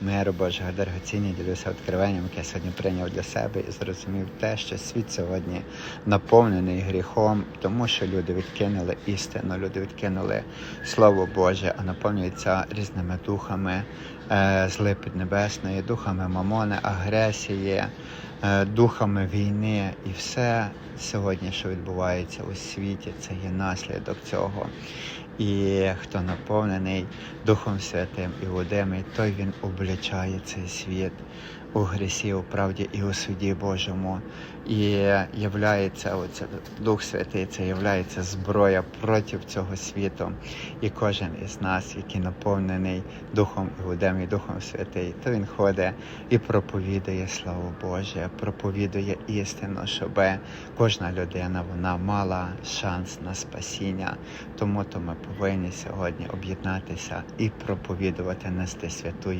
Миру Божого дорогоцінні ділюся відкриванням, яке я сьогодні прийняв для себе і зрозумів те, що світ сьогодні наповнений гріхом, тому що люди відкинули істину, люди відкинули Слово Боже, а наповнюються різними духами е, зли піднебесної, духами мамони, агресії, духами війни і все сьогодні, що відбувається у світі, це є наслідок цього. І хто наповнений Духом Святим і Водимий, той він облічає цей світ у грісі, у правді і у суді Божому. І являється оце Дух Святий, це являється зброя проти цього світу. І кожен із нас, який наповнений Духом і Водим і Духом Святий, то він ходить і проповідує Слово Боже, проповідує істину, щоб кожна людина вона мала шанс на спасіння. Тому то ми повинні сьогодні об'єднатися і проповідувати, нести святу.